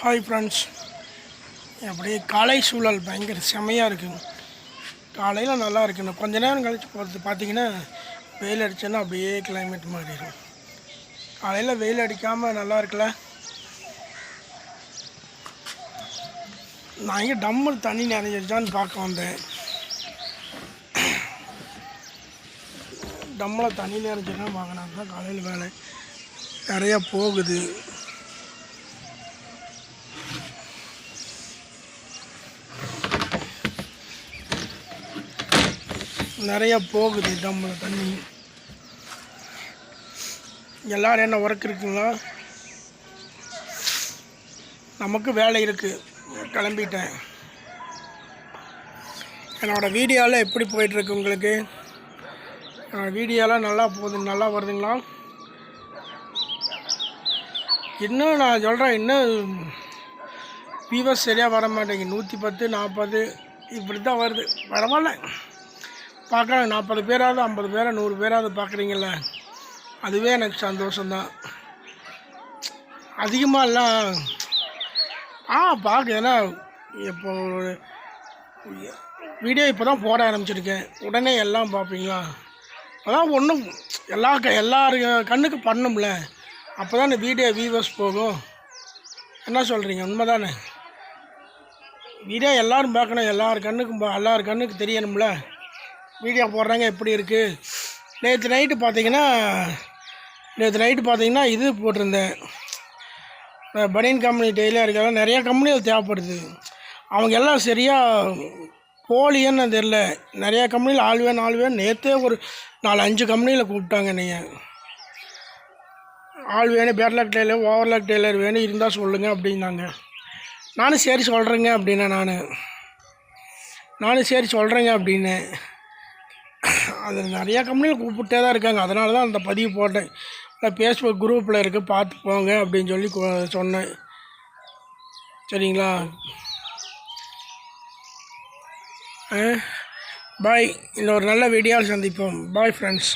Hi friends அப்படியே காலை சூழல் பயங்கர செமையாக இருக்குங்க காலையில் நல்லா இருக்குங்க கொஞ்ச நேரம் கழித்து போகிறது பார்த்தீங்கன்னா வெயில் அடிச்சேன்னா அப்படியே கிளைமேட் மாறிடும் காலையில் வெயில் அடிக்காமல் நல்லா இருக்குல்ல நான் இங்கே டம்மல் தண்ணி நிறைஞ்சிருச்சான்னு பார்க்க வந்தேன். டம்மில் தண்ணி நிறைஞ்சிருக்கேன் வாங்கினா தான் காலையில் வேலை. நிறையா போகுது. நிறையா போகுது டம்மில் தண்ணி. எல்லோரும் என்ன ஒர்க் இருக்குங்களா? நமக்கு வேலை இருக்குது கிளம்பிட்டேன். என்னோடய வீடியோவில் எப்படி போயிட்டுருக்கு உங்களுக்கு? வீடியோலாம் நல்லா போகுது நல்லா வருதுங்களா? இன்னும் நான் சொல்கிறேன் இன்னும் வியூவர்ஸ் சரியாக வர மாட்டேங்குது நூற்றி பத்து நாற்பது இப்படி தான் வருது. பரவாயில்ல. பார்க்குறாங்க. நாற்பது பேராவது ஐம்பது பேராக நூறு பேராவது பார்க்குறீங்கள அதுவே எனக்கு சந்தோஷம்தான். அதிகமாகலாம் ஆ பார்க்க. ஏன்னா இப்போ வீடியோ இப்போ தான் போட ஆரம்பிச்சிருக்கேன். உடனே எல்லாம் பார்ப்பீங்களா? அதான் ஒன்றும் எல்லா க எல்லாரு கண்ணுக்கு பண்ணும்ல. அப்போ தான் இந்த வீடியோ வியூவர்ஸ் போகும். என்ன சொல்கிறீங்க உண்மை தானே வீடியோ எல்லோரும் பார்க்கணும். எல்லார் கண்ணுக்கும் எல்லார் கண்ணுக்கு தெரியணும்ல. வீடியோ போடுறாங்க எப்படி இருக்குது நேற்று நைட்டு பார்த்தீங்கன்னா நேற்று நைட்டு பார்த்தீங்கன்னா இது போட்டிருந்தேன். பனியன் கம்பெனி டெய்லியாக இருக்கலாம் நிறையா கம்பெனிகள் தேவைப்படுது. அவங்க எல்லாம் சரியாக போலியன்னு தெரில நிறையா கம்பெனியில் ஆள் வேணும் ஆள் வேணும் நேற்றே ஒரு நாலு அஞ்சு கம்பெனியில் கூப்பிட்டாங்க நீங்கள் ஆள் வேணும் பேர்லாக் டெய்லர் ஓவர்லாக் டெய்லர் வேணும் இருந்தால் சொல்லுங்கள் அப்படின்னாங்க. நானும் சரி சொல்கிறேங்க அப்படின்னேன் நான். நானும் சரி சொல்கிறேங்க அப்படின்னேன். அது நிறையா கம்பெனியில் கூப்பிட்டே தான் இருக்காங்க. அதனால தான் அந்த பதிவு போட்டேன். நான் ஃபேஸ்புக் குரூப்பில் இருக்குது பார்த்து போங்க அப்படின்னு சொல்லி சொன்னேன். சரிங்களா? பாய். இன்னொரு நல்ல வீடியோவில் சந்திப்போம். Bye friends